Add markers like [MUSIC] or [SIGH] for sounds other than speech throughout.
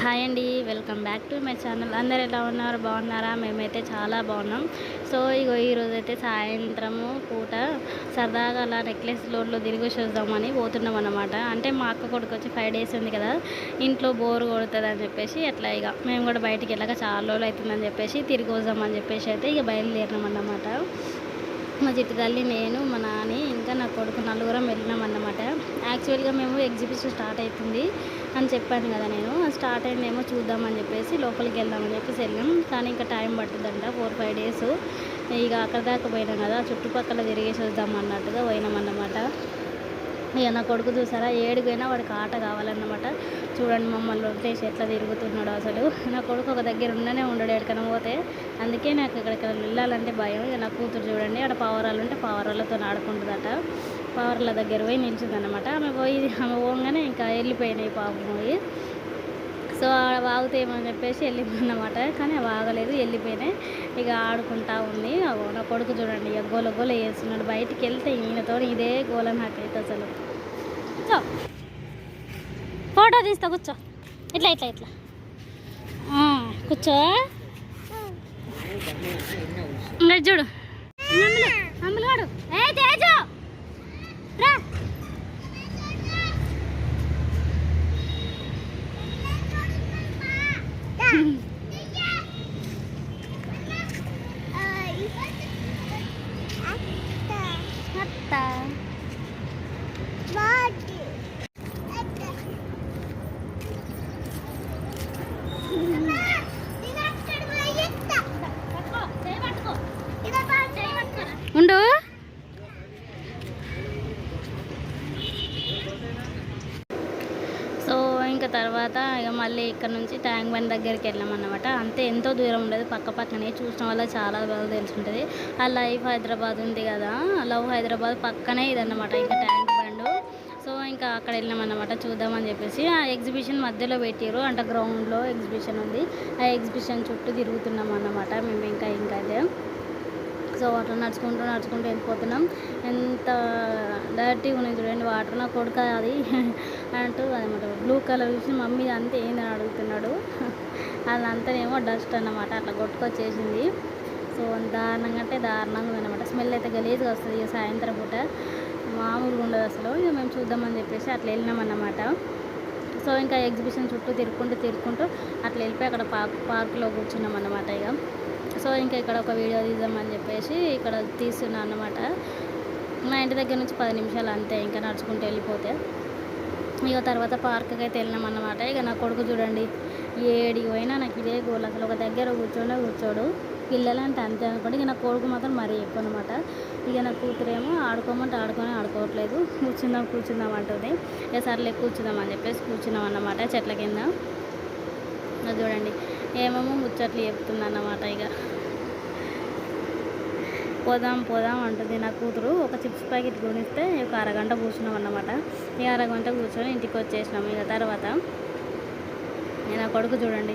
Hi అండి welcome back to my channel. అందరు ఎలా ఉన్నారు? బాగున్నారా? మేమైతే చాలా బాగున్నాం. సో ఇగో ఈరోజు అయితే సాయంత్రము పూట సరదాగా అలా నెక్లెస్ లోడ్లో తిరిగి చూద్దామని పోతున్నాం అనమాట అంటే మా అక్క కొడుకు వచ్చి ఫైవ్ డేస్ ఉంది కదా ఇంట్లో బోర్ కొడుతుంది అని చెప్పేసి అట్లా ఇక మేము కూడా బయటికి వెళ్ళక చాలా రోజులు అవుతుందని చెప్పేసి తిరిగి వద్దామని చెప్పేసి అయితే ఇక బయలుదేరినాం అన్నమాట. మా చిట్టు తల్లి నేను మా నాని ఇంకా నా కొడుకు నలుగురం వెళ్ళినాం అన్నమాట. యాక్చువల్గా మేము ఎగ్జిబిషన్ స్టార్ట్ అవుతుంది అని చెప్పాను కదా నేను. స్టార్ట్ అయిందేమో చూద్దామని చెప్పేసి లోపలికి వెళ్దామని చెప్పేసి వెళ్ళాం. కానీ ఇంకా టైం పడుతుందంట ఫోర్ ఫైవ్ డేస్ ఇక అక్కడ దాకా పోయినాం కదా చుట్టుపక్కల తిరిగేసి వద్దాం అన్నట్టుగా పోయినాం అన్నమాట. ఇక నా కొడుకు చూసారా? ఏడుగైనా వాడికి ఆట కావాలన్నమాట. చూడండి మమ్మల్ని వదిలేసి ఎట్లా తిరుగుతున్నాడు అసలు. నా కొడుకు ఒక దగ్గర ఉండనే ఉండడు ఎక్కడికైనా పోతే. అందుకే నాకు ఇక్కడికి వెళ్ళాలంటే భయం. ఇక నా కూతురు చూడండి అక్కడ పావురాలు ఉంటే పావురాలతో ఆడుకుంటుందట. పావురాల దగ్గర పోయి నిలిచిందనమాట ఆమె పోయి ఆమె పోగానే ఇంకా వెళ్ళిపోయినాయి పాపం పోయి సో ఆడ వాగుతాయేమని చెప్పేసి వెళ్ళిందన్నమాట కానీ అవి ఆగలేదు వెళ్ళిపోయినాయి. ఇక ఆడుకుంటా ఉంది. నా కొడుకు చూడండి ఇక గోల గోల వేస్తున్నాడు బయటికి వెళ్తే ఈయనతో ఇదే గోల నాకైతే అసలు. కూర్చో. ఫోటో తీస్తా కూర్చో. ఇట్లా ఇట్లా ఇట్లా. కూర్చో. ఇంకా చూడు. Yeah. [LAUGHS] ఇంకా తర్వాత ఇక మళ్ళీ ఇక్కడ నుంచి ట్యాంక్ బండ్ దగ్గరికి వెళ్ళామన్నమాట అంతే ఎంతో దూరం ఉండదు పక్క పక్కనే చూసిన వల్ల చాలా బాగా తెలుసుంటుంది. ఆ లైఫ్ హైదరాబాద్ ఉంది కదా లవ్ హైదరాబాద్ పక్కనే ఇదన్నమాట ఇంకా ట్యాంక్ బండ్. సో ఇంకా అక్కడ వెళ్ళామన్నమాట చూద్దామని చెప్పేసి. ఆ ఎగ్జిబిషన్ మధ్యలో పెట్టారు అంటే గ్రౌండ్లో ఎగ్జిబిషన్ ఉంది. ఆ ఎగ్జిబిషన్ చుట్టూ తిరుగుతున్నాం అన్నమాట మేము ఇంకా ఇంకా అదే సో అట్లా నడుచుకుంటూ నడుచుకుంటూ వెళ్ళిపోతున్నాం. ఎంత డర్టీగా ఉన్నాయి చూడండి వాటర్? నా కొడుక అది [LAUGHS] అంటూ అనమాట బ్లూ కలర్ చూసి మమ్మీ అంతా ఏందని అడుగుతున్నాడు. [LAUGHS] అదంతానేమో డస్ట్ అన్నమాట. అట్లా కొట్టుకొచ్చేసింది. సో దారుణంగా అంటే దారుణంగా ఉందన్నమాట స్మెల్ అయితే గలీజ్గా వస్తుంది ఇక సాయంత్రం పూట. మామూలుగా ఉండదు అసలు. ఇక మేము చూద్దామని చెప్పేసి అట్లా వెళ్ళినాం అన్నమాట. సో ఇంకా ఎగ్జిబిషన్ చుట్టూ తిరుక్కుంటూ తిరుక్కుంటూ అట్లా వెళ్ళిపోయి అక్కడ పార్క్ పార్క్లో కూర్చున్నాం అన్నమాట ఇక. సో ఇంకా ఇక్కడ ఒక వీడియో తీద్దామని చెప్పేసి ఇక్కడ తీస్తున్నాను అన్నమాట. మా ఇంటి దగ్గర నుంచి పది నిమిషాలు అంతే ఇంకా నడుచుకుంటూ వెళ్ళిపోతే. ఇక తర్వాత పార్క్కి అయితే వెళ్ళినామన్నమాట ఇక నా కొడుకు చూడండి ఏడికి పోయినా నాకు ఇదే గోల్. అసలు ఒక దగ్గర కూర్చోనే కూర్చోడు. పిల్లలంటే అంతే అనుకోండి. ఇక నా కొడుకు మాత్రం మరీ ఎక్కువ అనమాట ఇక నా కూతురేమో ఆడుకోమంటే ఆడుకొని ఆడుకోవట్లేదు. కూర్చుందాం కూర్చుందాం అంటుంది. ఇక సర్లే కూర్చుందాం అని చెప్పేసి కూర్చున్నాం అన్నమాట చెట్ల కింద. చూడండి ఏమేమో ముచ్చట్లు చెప్తుంది అన్నమాట ఇక. పోదాం పోదాం అంటుంది నా కూతురు. ఒక చిప్స్ ప్యాకెట్ కొనిస్తే ఒక అరగంట కూర్చున్నాం అన్నమాట. ఇక అరగంట కూర్చొని ఇంటికి వచ్చేసినాం. ఇక తర్వాత నా కొడుకు చూడండి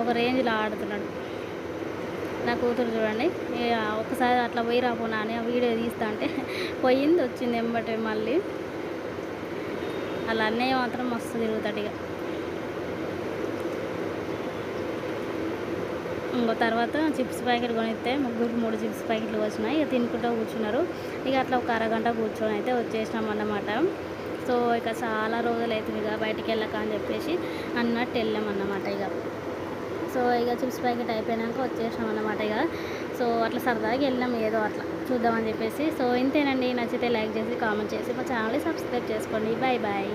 ఒక రేంజ్లో ఆడుతున్నాడు. నా కూతురు చూడండి ఇక ఒకసారి అట్లా పోయి రాపోనా అని ఆ వీడియో తీస్తా అంటే పోయింది వచ్చింది ఎంబటే మళ్ళీ. అలా అన్నయ్య మాత్రం మస్తు తిరుగుతాడు ఇక. తర్వాత చిప్స్ ప్యాకెట్ కొనిస్తే ముగ్గురు మూడు చిప్స్ ప్యాకెట్లు వచ్చినాయి. ఇక తినుకుంటూ కూర్చున్నారు. ఇక అట్లా ఒక అరగంట కూర్చొని అయితే వచ్చేసినాం అన్నమాట. సో ఇక చాలా రోజులు అవుతుంది ఇక బయటికి వెళ్ళక అని చెప్పేసి అన్నట్టు వెళ్ళామన్నమాట ఇక. సో ఇక చిప్స్ ప్యాకెట్ అయిపోయినాక వచ్చేసినాం అన్నమాట ఇక. సో అట్లా సరదాగా వెళ్ళాం ఏదో అట్లా. చూద్దామని చెప్పేసి. సో ఇంతేనండి. నచ్చితే లైక్ చేసి కామెంట్ చేసి మా ఛానల్ని సబ్స్క్రైబ్ చేసుకోండి. Bye bye